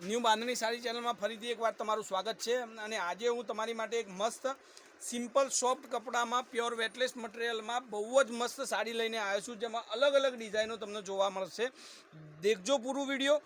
New બાંધણી સાડી ચેનલમાં ફરીથી એકવાર તમારું સ્વાગત છે. અને આજે હું તમારી માટે એક મસ્ત, સિમ્પલ, સોફ્ટ કપડામાં પ્યોર વેટલેસ મટીરિયલમાં બહુ જ મસ્ત સાડી લઈને આવ્યો છું, જેમાં અલગ અલગ ડિઝાઇનો તમને જોવા મળશે. દેખજો પૂરું વીડિયો.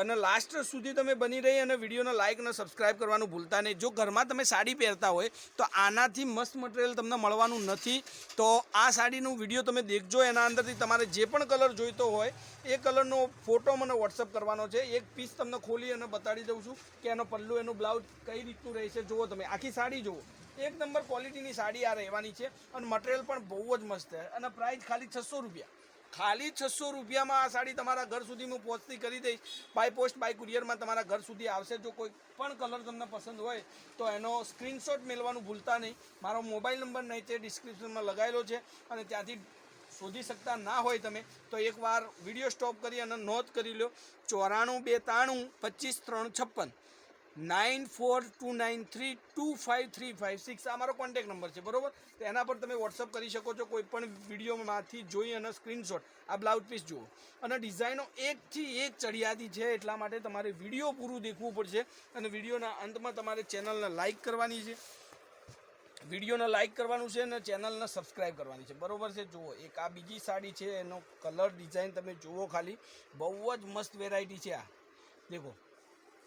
અને લાસ્ટ સુધી તમે બની રહી અને વિડીયોને લાઇક અને સબસ્ક્રાઇબ કરવાનું ભૂલતા નહીં. જો ઘરમાં તમે સાડી પહેરતા હોય, તો આનાથી મસ્ત મટીરિયલ તમને મળવાનું નથી. તો આ સાડીનું વીડિયો તમે દેખજો. એના અંદરથી તમારે જે પણ કલર જોઈતો હોય, એ કલરનો ફોટો મને વોટ્સઅપ કરવાનો છે. એક પીસ તમને ખોલી અને બતાડી દઉં છું કે એનો પલ્લુ, એનું બ્લાઉઝ કઈ રીતનું રહેશે. જુઓ તમે, આખી સાડી જુઓ. એક નંબર ક્વોલિટીની સાડી આ રહેવાની છે અને મટીરિયલ પણ બહુ જ મસ્ત છે. અને પ્રાઇસ ખાલી છસો રૂપિયા. ખાલી છસો રૂપિયામાં આ સાડી તમારા ઘર સુધી હું પહોંચતી કરી દઈશ. બાય પોસ્ટ બાય કુરિયરમાં તમારા ઘર સુધી આવશે. જો કોઈ પણ કલર તમને પસંદ હોય, તો એનો સ્ક્રીનશોટ મેળવાનું ભૂલતા નહીં. મારો મોબાઈલ નંબર નીચે ડિસ્ક્રિપ્શનમાં લગાવેલો છે. અને ત્યાંથી શોધી શકતા ના હોય તમે, તો એકવાર વીડિયો સ્ટોપ કરી અને નોંધ કરી લો. ચોરાણું બે ત્રાણું પચીસ, ત્રણ, છપ્પન. Nine four two nine three two five three five six આ મારો કોન્ટેક નંબર છે બરોબર તો એના પર તમે વોટ્સઅપ કરી શકો છો કોઈ પણ વિડીયોમાંથી જોઈ અને સ્ક્રીનશોટ આ બ્લાઉઝ પીસ જુઓ અને ડિઝાઇનો એકથી એક ચડિયાતી છે એટલા માટે તમારે વીડિયો પૂરું દેખવું પડશે અને વિડીયોના અંતમાં તમારે ચેનલને લાઇક કરવાની છે વિડીયોને લાઇક કરવાનું છે અને ચેનલને સબસ્ક્રાઇબ કરવાની છે બરોબર છે જુઓ એક આ બીજી સાડી છે એનો કલર ડિઝાઇન તમે જુઓ ખાલી બહુ જ મસ્ત વેરાયટી છે આ દેખો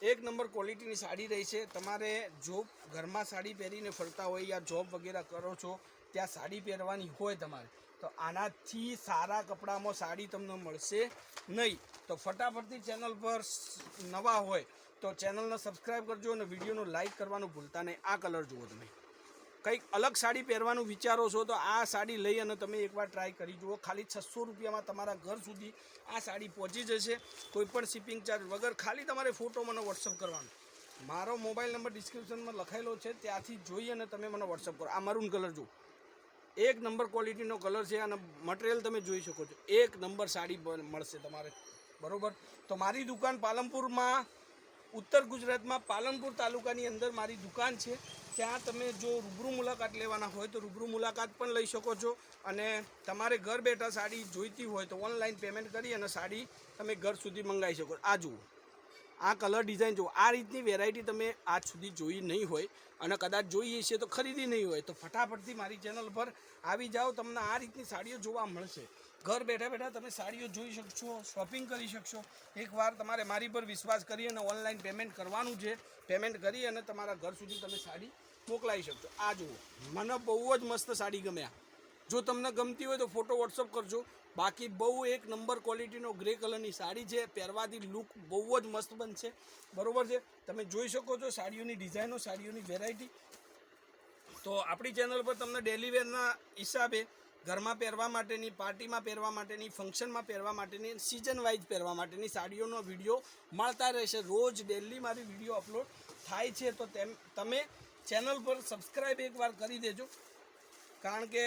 એક નંબર ક્વોલિટીની સાડી રહી છે. તમારે જો ઘરમાં સાડી પહેરીને ફરતા હોય યા જોબ વગેરે કરો છો, ત્યાં સાડી પહેરવાની હોય તમારે, તો આનાથી સારા કપડામાં સાડી તમને મળશે નહીં. તો ફટાફટથી ચેનલ પર નવા હોય તો ચેનલને સબસ્ક્રાઈબ કરજો અને વિડીયોનું લાઇક કરવાનું ભૂલતા નહીં. આ કલર જુઓ તમે. કંઈક અલગ સાડી પહેરવાનું વિચારો છો તો આ સાડી લઈ અને તમે એકવાર ટ્રાય કરી જુઓ. ખાલી છસો રૂપિયામાં તમારા ઘર સુધી આ સાડી પહોંચી જશે. કોઈ પણ શિપિંગ ચાર્જ વગર ખાલી તમારે ફોટો મને વોટ્સઅપ કરવાનો. મારો મોબાઈલ નંબર ડિસ્ક્રિપ્શનમાં લખાયેલો છે, ત્યાંથી જોઈ અને તમે મને વોટ્સઅપ કરો. આ મરૂન કલર જુઓ. એક નંબર ક્વોલિટીનો કલર છે અને મટીરિયલ તમે જોઈ શકો છો. એક નંબર સાડી મળશે તમારે. બરાબર? તો મારી દુકાન પાલનપુરમાં ઉત્તર ગુજરાતમાં પાલનપુર તાલુકાની અંદર મારી દુકાન છે. ત્યાં તમે જો રૂબરૂ મુલાકાત લેવાના હોય તો રૂબરૂ મુલાકાત પણ લઈ શકો છો અને તમારે ઘર બેઠા સાડી જોઈતી હોય તો ઓનલાઈન પેમેન્ટ કરી અને સાડી તમે ઘર સુધી મંગાવી શકો. આ જુઓ. આ કલર ડિઝાઇન જુઓ. આ રીતની વેરાયટી તમે આજ સુધી જોઈ નહીં હોય અને કદાચ જોઈએ છે તો ખરીદી નહીં હોય તો ફટાફટથી મારી ચેનલ પર આવી જાઓ. તમને આ રીતની સાડીઓ જોવા મળશે. ઘર બેઠા બેઠા તમે સાડીઓ જોઈ શકશો શોપિંગ કરી શકશો. એકવાર તમારે મારી પર વિશ્વાસ કરી અને ઓનલાઈન પેમેન્ટ કરવાનું છે પેમેન્ટ કરી અને તમારા ઘર સુધી તમે સાડી મોકલાવી શકશો. આ જુઓ, મને બહુ જ મસ્ત સાડી ગમ્યા જો તમને ગમતી હોય તો ફોટો વોટ્સઅપ કરજો. બાકી બહુ એક નંબર ક્વોલિટીનો ગ્રે કલરની સાડી છે, પહેરવાથી લુક બહુ જ મસ્ત બનશે. બરાબર છે? તમે જોઈ શકો છો સાડીઓની ડિઝાઇનો સાડીઓની વેરાયટી તો આપણી ચેનલ પર તમને ડેલી વેરના હિસાબે ઘરમાં પહેરવા માટેની, પાર્ટીમાં પહેરવા માટેની, ફંક્શનમાં પહેરવા માટેની સિઝન વાઇઝ પહેરવા માટેની સાડીઓનો વીડિયો મળતા રહેશે. રોજ ડેલી મારી વીડિયો અપલોડ થાય છે તો તેમ, તમે ચેનલ પર સબસ્ક્રાઈબ એકવાર કરી દેજો. કારણ કે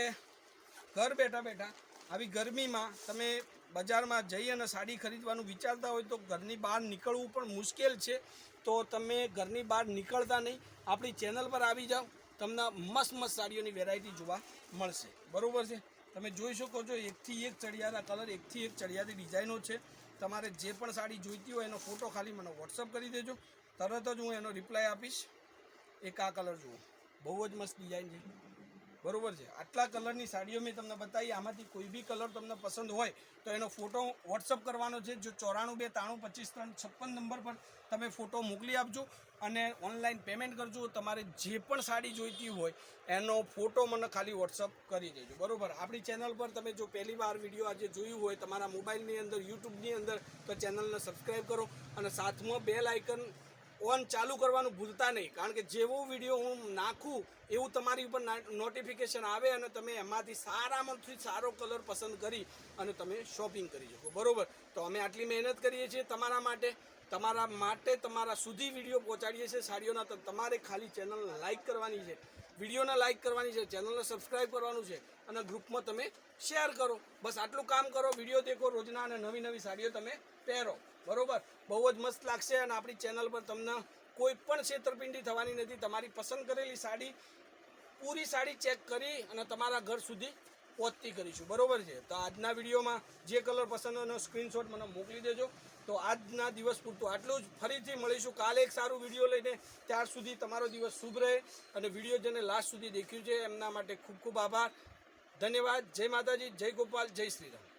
ઘર બેઠા બેઠા આવી ગરમીમાં તમે બજારમાં જઈ અને સાડી ખરીદવાનું વિચારતા હોય તો ઘરની બહાર નીકળવું પણ મુશ્કેલ છે. તો તમે ઘરની બહાર નીકળતા નહીં. આપણી ચેનલ પર આવી જાઓ. તમને મસ્ત મસ્ત સાડીઓની વેરાયટી જોવા મળશે. બરાબર છે? તમે જોઈ શકો છો, એકથી એક ચડિયાના કલર એકથી એક ચડિયાતી ડિઝાઇનો છે. તમારે જે પણ સાડી જોઈતી હોય એનો ફોટો ખાલી મને વોટ્સઅપ કરી દેજો. તરત જ હું એનો રિપ્લાય આપીશ. એક આ કલર જુઓ. બહુ જ મસ્ત ડિઝાઇન છે. બરોબર છે. આટલા કલરની સાડીઓ મેં તમને બતાવી, આમાંથી કોઈ બી કલર તમને પસંદ હોય તો એનો ફોટો વોટ્સઅપ કરવાનો છે, જો ચોરાણું બે ત્રાણું પચીસ ત્રણ છપ્પન નંબર પર તમે ફોટો મોકલી આપજો અને ઓનલાઈન પેમેન્ટ કરજો. તમારે જે પણ સાડી જોઈતી હોય એનો ફોટો મને ખાલી વોટ્સઅપ કરી દેજો. બરાબર? આપણી ચેનલ પર તમે જો પહેલી વાર વીડિયો આજે જોયું હોય, તમારા મોબાઈલની અંદર, યુટ્યુબની અંદર, તો ચેનલને સબસ્ક્રાઈબ કરો અને સાથમાં બેલ આઇકન ઓન ચાલુ કરવાનું ભૂલતા નહીં. કારણ કે જેવો વીડિયો હું નાખું, એવું તમારી ઉપર નોટિફિકેશન આવે અને તમે એમાંથી સારામાંથી સારો કલર પસંદ કરી અને તમે શોપિંગ કરી શકો. બરાબર? તો અમે આટલી મહેનત કરીએ છીએ તમારા માટે. તમારા માટે તમારા સુધી વીડિયો પહોંચાડીએ છીએ સાડીઓના, તો તમારે ખાલી ચેનલને લાઇક કરવાની છે. વિડીયોને લાઇક કરવાની છે, ચેનલને સબસ્ક્રાઇબ કરવાનું છે અને ગ્રુપમાં તમે શેર કરો. બસ આટલું કામ કરો, વીડિયો દેખો, રોજના અને નવી નવી સાડીઓ તમે પહેરો. બરાબર? બહુ જ મસ્ત લાગશે અને આપણી ચેનલ પર તમને કોઈ પણ છેતરપિંડી થવાની નથી. તમારી પસંદ કરેલી સાડી, પૂરી સાડી ચેક કરી અને તમારા ઘર સુધી પહોંચતી કરીશું. બરોબર છે? તો આજના વિડીયોમાં જે કલર પસંદ હોય એનો સ્ક્રીનશોટ મને મોકલી દેજો. તો આજના દિવસ પૂરતું. આટલું જ. ફરીથી મળીશું. કાલે એક સારું વીડિયો લઈને. ત્યાર સુધી તમારો દિવસ શુભ રહે અને વીડિયો જેને લાસ્ટ સુધી દેખ્યું છે, એમના માટે ખૂબ ખૂબ આભાર. ધન્યવાદ. જય માતાજી. જય ગોપાલ. જય શ્રીરામ